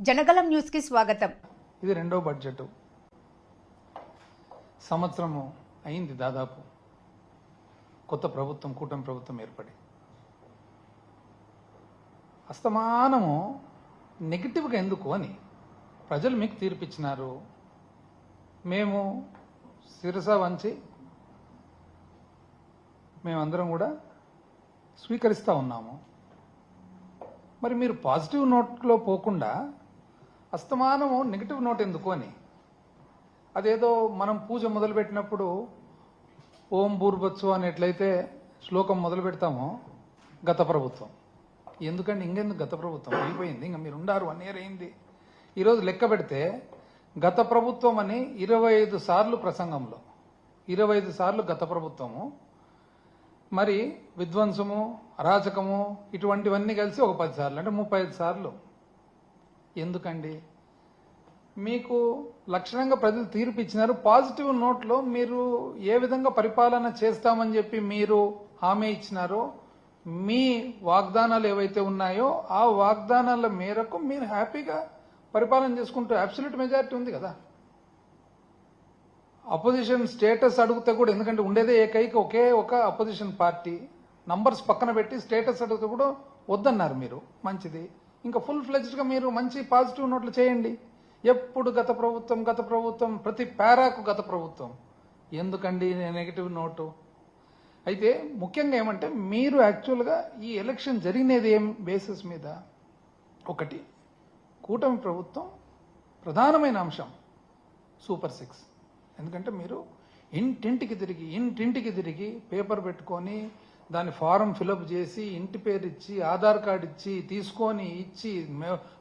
జనగలం న్యూస్కి స్వాగతం. ఇది రెండో బడ్జెట్. సంవత్సరము అయింది దాదాపు. కొత్త ప్రభుత్వం కూటమి ప్రభుత్వం ఏర్పడి. అస్తమానము నెగిటివ్గా ఎందుకు అని ప్రజలు మీకు తీర్పిచ్చినారు. మేము శిరస వంచి మేమందరం కూడా స్వీకరిస్తూ ఉన్నాము. మరి మీరు పాజిటివ్ నోట్లో పోకుండా అస్తమానము నెగిటివ్ నోట్ ఎందుకు అని. అదేదో మనం పూజ మొదలుపెట్టినప్పుడు ఓం భూర్భత్సు అని ఎట్లయితే శ్లోకం మొదలు పెడతామో గత ప్రభుత్వం. ఎందుకంటే ఇంకెందుకు గత ప్రభుత్వం? అయిపోయింది. ఇంకా మీరు ఉండారు వన్ ఇయర్ అయింది. ఈరోజు లెక్క పెడితే గత ప్రభుత్వం అని ఇరవై ఐదు సార్లు ప్రసంగంలో. ఇరవై ఐదు సార్లు గత ప్రభుత్వము. మరి విధ్వంసము అరాచకము ఇటువంటివన్నీ కలిసి ఒక పది సార్లు అంటే ముప్పై ఐదు సార్లు. ఎందుకండి? మీకు లక్షణంగా ప్రజలు తీర్పు ఇచ్చినారు. పాజిటివ్ నోట్లో మీరు ఏ విధంగా పరిపాలన చేస్తామని చెప్పి మీరు హామీ ఇచ్చినారో మీ వాగ్దానాలు ఏవైతే ఉన్నాయో ఆ వాగ్దానాల మేరకు మీరు హ్యాపీగా పరిపాలన చేసుకుంటూ అబ్సల్యూట్ మెజారిటీ ఉంది కదా. అపోజిషన్ స్టేటస్ అడిగితే కూడా ఎందుకంటే ఉండేదే ఏకైక ఒకే ఒక అపోజిషన్ పార్టీ నంబర్స్ పక్కన పెట్టి స్టేటస్ అడిగితే కూడా వద్దన్నారు మీరు. మంచిది. ఇంకా ఫుల్ ఫ్లెజ్డ్గా మీరు మంచి పాజిటివ్ నోట్లు చేయండి. ఎప్పుడు గత ప్రభుత్వం గత ప్రభుత్వం ప్రతి పారాకు గత ప్రభుత్వం. ఎందుకండి నెగిటివ్ నోటు అయితే ముఖ్యంగా ఏమంటే మీరు యాక్చువల్గా ఈ ఎలక్షన్ జరిగినది ఏం బేసిస్ మీద? ఒకటి కూటమి ప్రభుత్వం ప్రధానమైన అంశం సూపర్ సిక్స్ ఎందుకంటే మీరు ఇంటింటికి తిరిగి ఇంటింటికి తిరిగి పేపర్ పెట్టుకొని దాని ఫారం ఫిలప్ చేసి ఇంటి పేరు ఇచ్చి ఆధార్ కార్డు ఇచ్చి తీసుకొని ఇచ్చి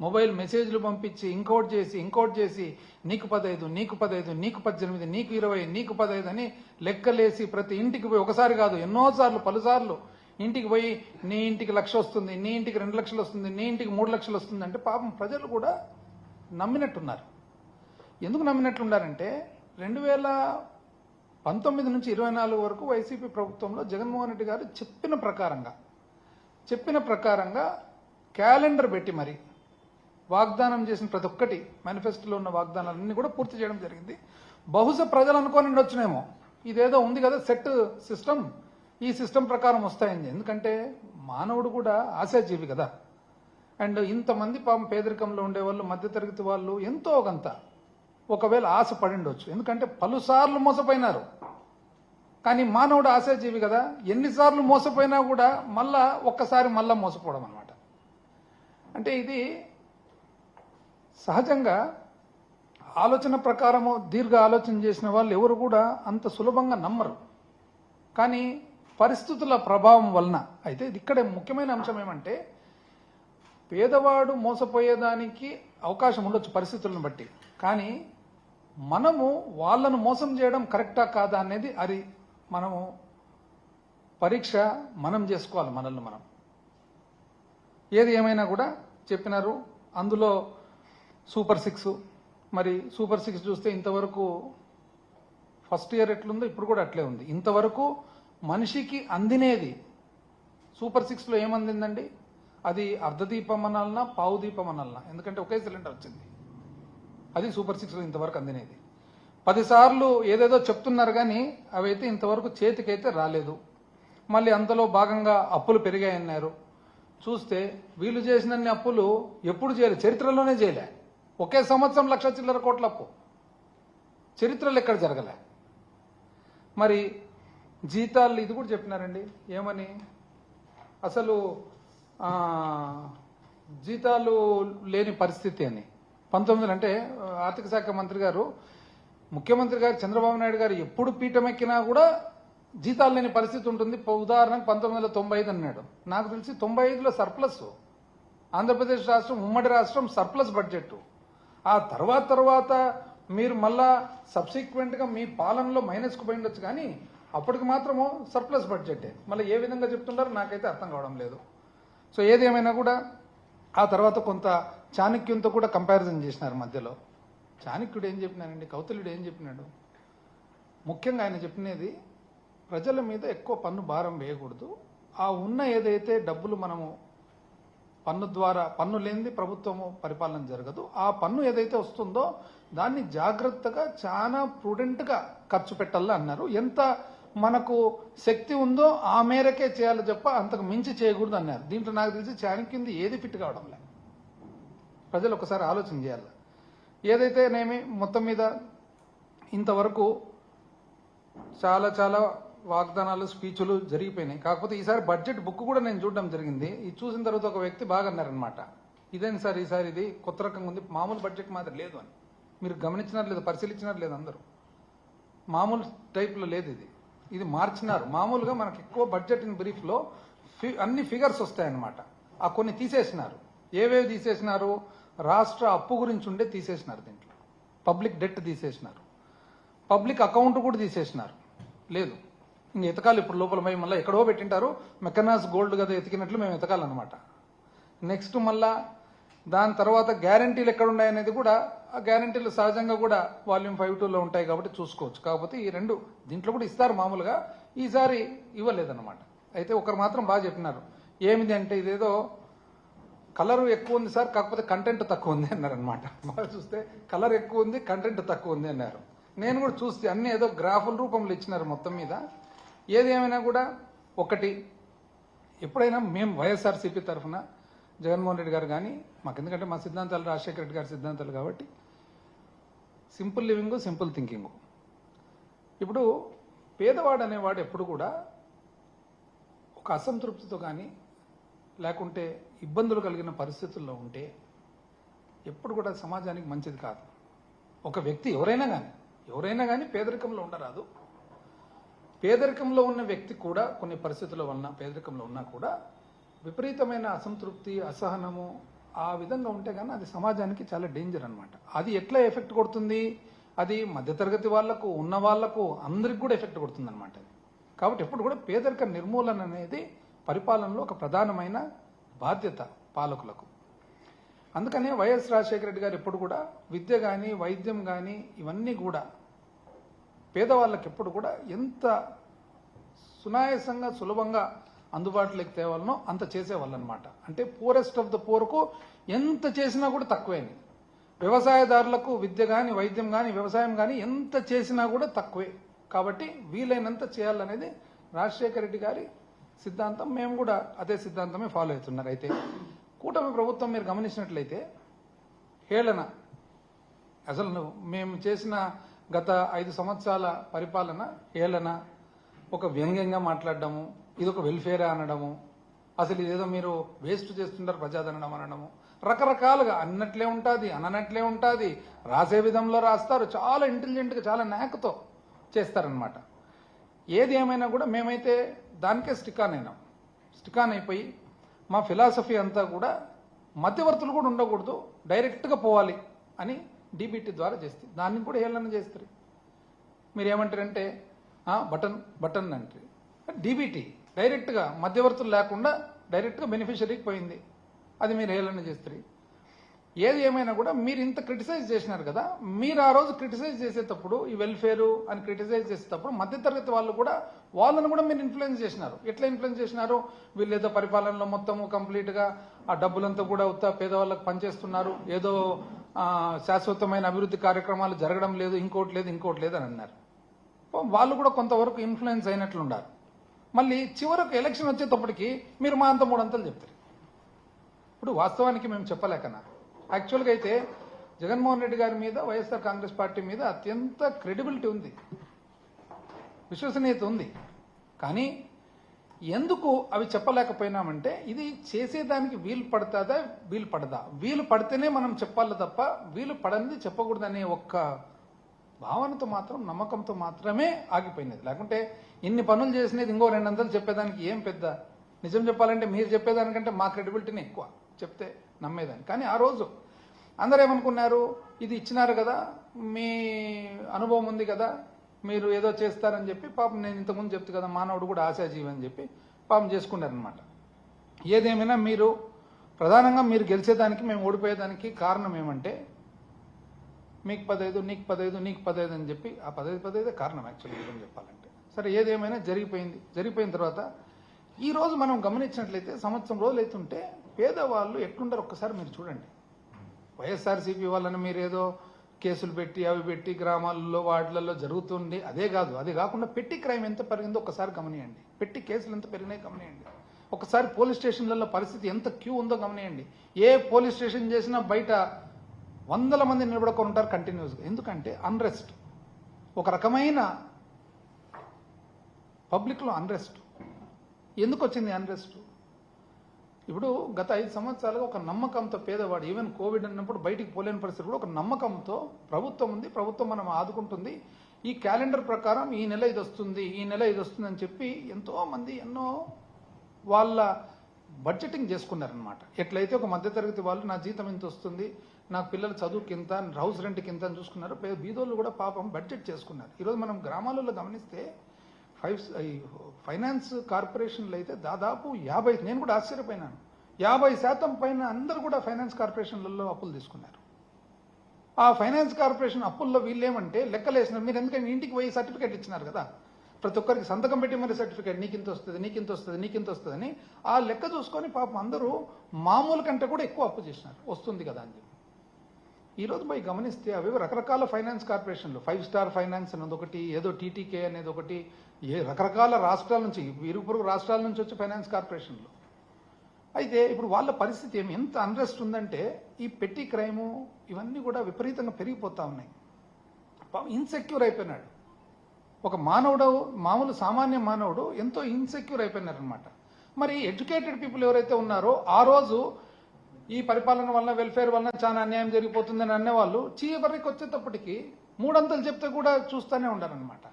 మొబైల్ మెసేజ్లు పంపించి ఇంకోటి చేసి ఇంకోటి చేసి నీకు పదైదు నీకు పదైదు నీకు పద్దెనిమిది నీకు ఇరవై నీకు పదైదు అని లెక్కలేసి ప్రతి ఇంటికి పోయి ఒకసారి కాదు ఎన్నోసార్లు పలుసార్లు ఇంటికి పోయి నీ ఇంటికి లక్ష వస్తుంది నీ ఇంటికి రెండు లక్షలు వస్తుంది నీ ఇంటికి మూడు లక్షలు వస్తుంది అంటే పాపం ప్రజలు కూడా నమ్మినట్టున్నారు. ఎందుకు నమ్మినట్లున్నారంటే రెండు వేల పంతొమ్మిది నుంచి ఇరవై నాలుగు వరకు వైసీపీ ప్రభుత్వంలో జగన్మోహన్ రెడ్డి గారు చెప్పిన ప్రకారంగా చెప్పిన ప్రకారంగా క్యాలెండర్ పెట్టి మరి వాగ్దానం చేసిన ప్రతి ఒక్కటి మేనిఫెస్టోలో ఉన్న వాగ్దానాలన్నీ కూడా పూర్తి చేయడం జరిగింది. బహుశా ప్రజలు అనుకోని వచ్చినేమో. ఇదేదో ఉంది కదా సెట్ సిస్టమ్. ఈ సిస్టమ్ ప్రకారం వస్తాయని. ఎందుకంటే మానవుడు కూడా ఆశాజీవి కదా. అండ్ ఇంతమంది పాపం పేదరికంలో ఉండేవాళ్ళు మధ్యతరగతి వాళ్ళు ఎంతో కొంత ఒకవేళ ఆశ పడిండొచ్చు ఎందుకంటే పలుసార్లు మోసపోయినారు. కానీ మానవుడు ఆశాజీవి కదా. ఎన్నిసార్లు మోసపోయినా కూడా మళ్ళా ఒక్కసారి మళ్ళా మోసపోవడం అనమాట అంటే ఇది సహజంగా ఆలోచన ప్రకారము దీర్ఘ ఆలోచన చేసిన వాళ్ళు ఎవరు కూడా అంత సులభంగా నమ్మరు. కానీ పరిస్థితుల ప్రభావం వలన అయితే ఇది ఇక్కడ ముఖ్యమైన అంశం ఏమంటే పేదవాడు మోసపోయేదానికి అవకాశం ఉండొచ్చు పరిస్థితులను బట్టి. కానీ మనము వాళ్ళను మోసం చేయడం కరెక్టా కాదా అనేది అది మనము పరీక్ష మనం చేసుకోవాలి మనల్ని మనం. ఏది ఏమైనా కూడా చెప్పినారు. అందులో సూపర్ సిక్స్. మరి సూపర్ సిక్స్ చూస్తే ఇంతవరకు ఫస్ట్ ఇయర్ ఎట్లుందో ఇప్పుడు కూడా అట్లే ఉంది. ఇంతవరకు మనిషికి అందినేది సూపర్ సిక్స్లో ఏమందిందండి? అది అర్ధదీపం అనాలన్నా పావు దీపం ఎందుకంటే ఒకే సిలిండర్ వచ్చింది. అది సూపర్ సిక్స్లో ఇంతవరకు అందినేది. పదిసార్లు ఏదేదో చెప్తున్నారు కానీ అవైతే ఇంతవరకు చేతికైతే రాలేదు. మళ్ళీ అంతలో భాగంగా అప్పులు పెరిగాయన్నారు. చూస్తే వీళ్ళు చేసినన్ని అప్పులు ఎప్పుడు చేయలేదు చరిత్రలోనే చేయలే. ఒకే సంవత్సరం లక్ష చిల్లర కోట్ల అప్పు. చరిత్రలు ఎక్కడ జరగలే? మరి జీతాలు ఇది కూడా చెప్పినారండి. ఏమని? అసలు జీతాలు లేని పరిస్థితి అని. పంతొమ్మిది అంటే ఆర్థిక శాఖ మంత్రి గారు ముఖ్యమంత్రి గారు చంద్రబాబు నాయుడు గారు ఎప్పుడు పీఠం ఎక్కినా కూడా జీతాలు లేని పరిస్థితి ఉంటుంది. ఉదాహరణకు పంతొమ్మిది వందల తొంభై ఐదు అన్నాడు. నాకు తెలిసి తొంభై ఐదులో సర్ప్లస్. ఆంధ్రప్రదేశ్ రాష్ట్రం ఉమ్మడి రాష్ట్రం సర్ప్లస్ బడ్జెట్ ఆ తర్వాత తర్వాత మీరు మళ్ళా సబ్సిక్వెంట్గా మీ పాలనలో మైనస్కు పోయిండొచ్చు కానీ అప్పటికి మాత్రము సర్ప్లస్ బడ్జెటే మళ్ళీ ఏ విధంగా చెప్తున్నారో నాకైతే అర్థం కావడం లేదు. సో ఏది ఏమైనా కూడా ఆ తర్వాత కొంత చాణక్యంతో కూడా కంపారిజన్ చేసినారు మధ్యలో. చాణక్యుడు ఏం చెప్పినారండి కౌతలుడు ఏం చెప్పినాడు? ముఖ్యంగా ఆయన చెప్పినది ప్రజల మీద ఎక్కువ పన్ను భారం వేయకూడదు. ఆ ఉన్న ఏదైతే డబ్బులు మనము పన్ను ద్వారా పన్ను లేనిది ప్రభుత్వము పరిపాలన జరగదు. ఆ పన్ను ఏదైతే వస్తుందో దాన్ని జాగ్రత్తగా చాలా ప్రూడెంట్గా ఖర్చు పెట్టాలని అన్నారు. ఎంత మనకు శక్తి ఉందో ఆ మేరకే చేయాలి తప్ప అంతకు మించి చేయకూడదు అన్నారు. దీంట్లో నాకు తెలిసి చాణక్యంది ఏది ఫిట్ కావడం లేదు ప్రజలు ఒకసారి ఆలోచన చేయాలి. ఏదైతేనేమి మొత్తం మీద ఇంతవరకు చాలా చాలా వాగ్దానాలు స్పీచ్లు జరిగిపోయినాయి. కాకపోతే ఈసారి బడ్జెట్ బుక్ కూడా నేను చూడడం జరిగింది. ఇది చూసిన తర్వాత ఒక వ్యక్తి బాగా అన్నారనమాట ఇదేంటి సార్ ఈసారి ఇది కొత్త రకంగా ఉంది. మామూలు బడ్జెట్ మాదిరి లేదు అని. మీరు గమనించినారు లేదు? పరిశీలించినారు లేదు అందరూ? మామూలు టైప్లో లేదు ఇది. ఇది మార్చినారు. మామూలుగా మనకు ఎక్కువ బడ్జెట్ ఇన్ బ్రీఫ్లో ఫి అన్ని ఫిగర్స్ వస్తాయన్నమాట. ఆ కొన్ని తీసేసినారు. ఏవేవి తీసేసినారు? రాష్ట్ర అప్పు గురించి ఉండే తీసేసినారు దీంట్లో. పబ్లిక్ డెట్ తీసేసినారు. పబ్లిక్ అకౌంట్ కూడా తీసేసినారు. లేదు. ఇంక ఎతకాలి ఇప్పుడు లోపల పోయి మళ్ళీ ఎక్కడో పెట్టింటారు. మెకనాస్ గోల్డ్ కదా ఎతికినట్లు మేము ఎతకాలన్నమాట. నెక్స్ట్ మళ్ళా దాని తర్వాత గ్యారంటీలు ఎక్కడ ఉన్నాయనేది కూడా ఆ గ్యారంటీలు సహజంగా కూడా వాల్యూమ్ ఫైవ్ టూలో ఉంటాయి కాబట్టి చూసుకోవచ్చు. కాకపోతే ఈ రెండు దీంట్లో కూడా ఇస్తారు మామూలుగా. ఈసారి ఇవ్వలేదన్నమాట. అయితే ఒకరు మాత్రం బాగా చెప్పినారు. ఏమిది అంటే ఇదేదో కలర్ ఎక్కువ ఉంది సార్ కాకపోతే కంటెంట్ తక్కువ ఉంది అన్నారు అనమాట వాళ్ళు చూస్తే కలర్ ఎక్కువ ఉంది కంటెంట్ తక్కువ ఉంది అన్నారు. నేను కూడా చూస్తే అన్ని ఏదో గ్రాఫుల రూపంలో ఇచ్చినారు మొత్తం మీద. ఏది ఏమైనా కూడా ఒకటి. ఎప్పుడైనా మేము వైఎస్ఆర్సీపీ తరఫున జగన్మోహన్ రెడ్డి గారు కానీ మాకు ఎందుకంటే మా సిద్ధాంతాలు రాజశేఖర రెడ్డి గారి సిద్ధాంతాలు కాబట్టి సింపుల్ లివింగ్ సింపుల్ థింకింగ్. ఇప్పుడు పేదవాడు అనేవాడు ఎప్పుడు కూడా ఒక అసంతృప్తితో కానీ లేకుంటే ఇబ్బందులు కలిగిన పరిస్థితుల్లో ఉంటే ఎప్పుడు కూడా సమాజానికి మంచిది కాదు. ఒక వ్యక్తి ఎవరైనా కానీ ఎవరైనా కానీ పేదరికంలో ఉండరాదు. పేదరికంలో ఉన్న వ్యక్తి కూడా కొన్ని పరిస్థితుల వలన పేదరికంలో ఉన్నా కూడా విపరీతమైన అసంతృప్తి అసహనము ఆ విధంగా ఉంటే కానీ అది సమాజానికి చాలా డేంజర్ అనమాట అది ఎట్లా ఎఫెక్ట్ కొడుతుంది? అది మధ్యతరగతి వాళ్ళకు ఉన్న వాళ్ళకు అందరికి కూడా ఎఫెక్ట్ కొడుతుంది అనమాట కాబట్టి ఎప్పుడు కూడా పేదరిక నిర్మూలన అనేది పరిపాలనలో ఒక ప్రధానమైన బాధ్యత పాలకులకు. అందుకనే వైఎస్ రాజశేఖర రెడ్డి గారు ఎప్పుడు కూడా విద్య కానీ వైద్యం కానీ ఇవన్నీ కూడా పేదవాళ్ళకి ఎప్పుడు కూడా ఎంత సునాయాసంగా సులభంగా అందుబాటులోకి తేవాలనో అంత చేసేవాళ్ళు అనమాట అంటే పూరెస్ట్ ఆఫ్ ద పూర్కు ఎంత చేసినా కూడా తక్కువేని వ్యవసాయదారులకు విద్య కానీ వైద్యం కానీ వ్యవసాయం కానీ ఎంత చేసినా కూడా తక్కువే. కాబట్టి వీలైనంత చేయాలనేది రాజశేఖర రెడ్డి గారి సిద్ధాంతం మేము కూడా అదే సిద్ధాంతమే ఫాలో అవుతున్నారు. అయితే కూటమి ప్రభుత్వం మీరు గమనించినట్లయితే హేళన. అసలు నువ్వు మేము చేసిన గత ఐదు సంవత్సరాల పరిపాలన హేళన ఒక వ్యంగ్యంగా మాట్లాడడము ఇది ఒక వెల్ఫేర్ అనడము అసలు ఇదేదో మీరు వేస్ట్ చేస్తుంటారు ప్రజాదరణం అనడము. రకరకాలుగా అన్నట్లే ఉంటుంది అననట్లే ఉంటుంది రాసే విధంలో రాస్తారు చాలా ఇంటెలిజెంట్గా చాలా నాకుతో చేస్తారనమాట ఏది ఏమైనా కూడా మేమైతే దానికే స్టికాన్ అయినాం. స్టికాన్ అయిపోయి మా ఫిలాసఫీ అంతా కూడా మధ్యవర్తులు కూడా ఉండకూడదు డైరెక్ట్గా పోవాలి అని డీబీటీ ద్వారా చేస్తే దాన్ని కూడా హేళన చేస్తారు. మీరు ఏమంటారంటే బటన్ బటన్ అంటే డీబీటీ డైరెక్ట్గా మధ్యవర్తులు లేకుండా డైరెక్ట్గా బెనిఫిషరీకి పోయింది. అది మీరు హేళన చేస్తారు. ఏది ఏమైనా కూడా మీరు ఇంత క్రిటిసైజ్ చేసినారు కదా మీరు ఆ రోజు క్రిటిసైజ్ చేసేటప్పుడు ఈ వెల్ఫేరు అని క్రిటిసైజ్ చేసేటప్పుడు మధ్యతరగతి వాళ్ళు కూడా వాళ్ళని కూడా మీరు ఇన్ఫ్లుయెన్స్ చేసినారు. ఎట్లా ఇన్ఫ్లుయెన్స్ చేసినారు? వీళ్ళు ఏదో పరిపాలనలో మొత్తము కంప్లీట్గా ఆ డబ్బులంతా కూడా ఉత్త పేదవాళ్ళకి పనిచేస్తున్నారు. ఏదో శాశ్వతమైన అభివృద్ధి కార్యక్రమాలు జరగడం లేదు ఇంకోటి లేదు ఇంకోటి లేదు అని అన్నారు. వాళ్ళు కూడా కొంతవరకు ఇన్ఫ్లుయెన్స్ అయినట్లున్నారు. మళ్ళీ చివరకు ఎలక్షన్ వచ్చేటప్పటికి మీరు మా అంత మూడంతలు చెప్తారు. ఇప్పుడు వాస్తవానికి మేము చెప్పలేకనా? యాక్చువల్గా అయితే జగన్మోహన్ రెడ్డి గారి మీద వైఎస్ఆర్ కాంగ్రెస్ పార్టీ మీద అత్యంత క్రెడిబిలిటీ ఉంది. విశ్వసనీయత ఉంది. కానీ ఎందుకు అవి చెప్పలేకపోయినామంటే ఇది చేసేదానికి వీలు పడుతుందా వీలు పడదా? వీలు పడితేనే మనం చెప్పాలి తప్ప వీలు పడనిది చెప్పకూడదనే ఒక్క భావనతో మాత్రం నమ్మకంతో మాత్రమే ఆగిపోయినది. లేకుంటే ఇన్ని పనులు చేసినది ఇంకో రెండు వందలు చెప్పేదానికి ఏం పెద్ద? నిజం చెప్పాలంటే మీరు చెప్పేదానికంటే మా క్రెడిబిలిటీని ఎక్కువ. చెప్తే నమ్మేదాన్ని. కానీ ఆ రోజు అందరూ ఏమనుకున్నారు? ఇది ఇచ్చినారు కదా మీ అనుభవం ఉంది కదా మీరు ఏదో చేస్తారని చెప్పి పాపం నేను ఇంతకుముందు చెప్తే కదా మానవుడు కూడా ఆశాజీవి అని చెప్పి పాపం చేసుకున్నారనమాట ఏదేమైనా మీరు ప్రధానంగా మీరు గెలిచేదానికి మేము ఓడిపోయేదానికి కారణం ఏమంటే మీకు పదైదు నీకు పదైదు నీకు పదైదు అని చెప్పి ఆ పదైదు పదైదే కారణం యాక్చువల్లీ నిజం చెప్పాలంటే. సరే ఏదేమైనా జరిగిపోయింది. జరిగిపోయిన తర్వాత ఈరోజు మనం గమనించినట్లయితే సంవత్సరం రోజులు అవుతుంటే పేదవాళ్ళు ఎట్లుంటారు ఒక్కసారి మీరు చూడండి. వైఎస్ఆర్సీపీ వాళ్ళని మీరు ఏదో కేసులు పెట్టి అవి పెట్టి గ్రామాల్లో వార్డులలో జరుగుతుంది అదే కాదు. అది కాకుండా పెట్టి క్రైమ్ ఎంత పెరిగిందో ఒకసారి గమనియండి. పెట్టి కేసులు ఎంత పెరిగినాయి గమనియండి. ఒకసారి పోలీస్ స్టేషన్లలో పరిస్థితి ఎంత క్యూ ఉందో గమనియండి. ఏ పోలీస్ స్టేషన్ చేసినా బయట వందల మంది నిలబడుకొని ఉంటారు కంటిన్యూస్గా. ఎందుకంటే అన్రెస్ట్ ఒక రకమైన పబ్లిక్లో అన్రెస్ట్ ఎందుకు వచ్చింది అన్రెస్ట్ ఇప్పుడు గత ఐదు సంవత్సరాలుగా ఒక నమ్మకంతో పేదవాడు ఈవెన్ కోవిడ్ అన్నప్పుడు బయటికి పోలేని పరిస్థితి కూడా ఒక నమ్మకంతో ప్రభుత్వం ఉంది ప్రభుత్వం మనం ఆదుకుంటుంది. ఈ క్యాలెండర్ ప్రకారం ఈ నెల ఇది వస్తుంది ఈ నెల ఇది వస్తుంది అని చెప్పి ఎంతో మంది ఎన్నో వాళ్ళ బడ్జెటింగ్ చేసుకున్నారనమాట ఎట్లయితే ఒక మధ్యతరగతి వాళ్ళు నా జీతం ఇంత వస్తుంది నా పిల్లల చదువుకి ఇంత హౌస్ రెంట్కి ఇంత అని చూసుకున్నారు బీదోళ్ళు కూడా పాపం బడ్జెట్ చేసుకున్నారు. ఈరోజు మనం గ్రామాలలో గమనిస్తే ఫైవ్ ఫైనాన్స్ కార్పొరేషన్లు అయితే దాదాపు యాభై నేను కూడా ఆశ్చర్యపోయినాను. యాభై శాతం పైన అందరూ కూడా ఫైనాన్స్ కార్పొరేషన్లలో అప్పులు తీసుకున్నారు. ఆ ఫైనాన్స్ కార్పొరేషన్ అప్పుల్లో వీళ్ళేమంటే లెక్కలేసినారు. మీరు ఎందుకంటే ఇంటికి పోయి సర్టిఫికేట్ ఇచ్చినారు కదా? ప్రతి ఒక్కరికి సంతకం పెట్టి మరి సర్టిఫికేట్ నీకు ఇంత వస్తుంది నీకు ఇంత వస్తుంది నీకు ఇంత వస్తుందని ఆ లెక్క చూసుకొని పాపం అందరూ మామూలు కంటే కూడా ఎక్కువ అప్పు చేసినారు. వస్తుంది కదా అని చెప్పి. ఈరోజు పోయి గమనిస్తే అవి రకరకాల ఫైనాన్స్ కార్పొరేషన్లు ఫైవ్ స్టార్ ఫైనాన్స్ అనేది ఒకటి ఏదో టీటీకే అనేది ఒకటి ఏ రకరకాల రాష్ట్రాల నుంచి ఇరుగు పొరుగు రాష్ట్రాల నుంచి వచ్చే ఫైనాన్స్ కార్పొరేషన్లు. అయితే ఇప్పుడు వాళ్ళ పరిస్థితి ఏమి? ఎంత అన్రెస్ట్ ఉందంటే ఈ పెట్టి క్రైము ఇవన్నీ కూడా విపరీతంగా పెరిగిపోతా ఉన్నాయి. ఇన్సెక్యూర్ అయిపోయినాడు. ఒక మానవుడు మామూలు సామాన్య మానవుడు ఎంతో ఇన్సెక్యూర్ అయిపోయినారనమాట మరి ఎడ్యుకేటెడ్ పీపుల్ ఎవరైతే ఉన్నారో ఆ రోజు ఈ పరిపాలన వలన వెల్ఫేర్ వలన చాలా అన్యాయం జరిగిపోతుందని అనేవాళ్ళు చీవరికి వచ్చేటప్పటికి మూడంతలు చెప్తే కూడా చూస్తూనే ఉండాలన్నమాట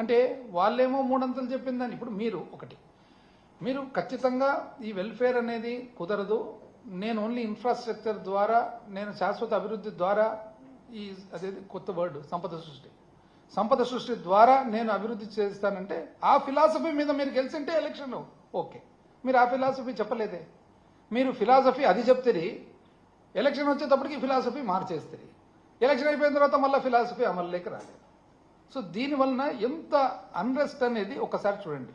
అంటే వాళ్ళేమో మూడంతలు చెప్పిందని. ఇప్పుడు మీరు ఒకటి. మీరు ఖచ్చితంగా ఈ వెల్ఫేర్ అనేది కుదరదు. నేను ఓన్లీ ఇన్ఫ్రాస్ట్రక్చర్ ద్వారా నేను శాశ్వత అభివృద్ధి ద్వారా ఈ అదేది కొత్త వర్డ్ సంపద సృష్టి. సంపద సృష్టి ద్వారా నేను అభివృద్ధి చేస్తానంటే ఆ ఫిలాసఫీ మీద మీరు గెలిచింటే ఎలక్షన్ ఓకే. మీరు ఆ ఫిలాసఫీ చెప్పలేదే. మీరు ఫిలాసఫీ అది చెప్తే ఎలక్షన్ వచ్చేటప్పటికి ఫిలాసఫీ మార్చేస్తుంది ఎలక్షన్ అయిపోయిన తర్వాత మళ్ళీ ఫిలాసఫీ అమలులోకి రాలేదు. సో దీని వలన ఎంత అన్రెస్ట్ అనేది ఒకసారి చూడండి.